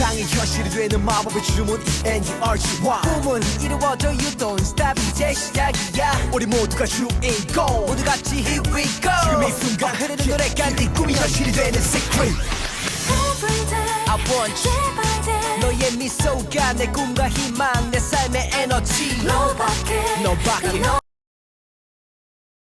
상상이 현실이 되는 마법의 주문 E-N-U-R-G-Y 꿈은 이루어져 You don't stop 이제 시작이야. 우리 모두가 주인공 모두 같이 Here we go. 지금 이 순간 흐르는 노래가 네 꿈이 현실이 되는 secret. Every day I want you. day by day 너의 미소가 내 꿈과 희망 내 삶의 에너지. 너밖에 너밖에 그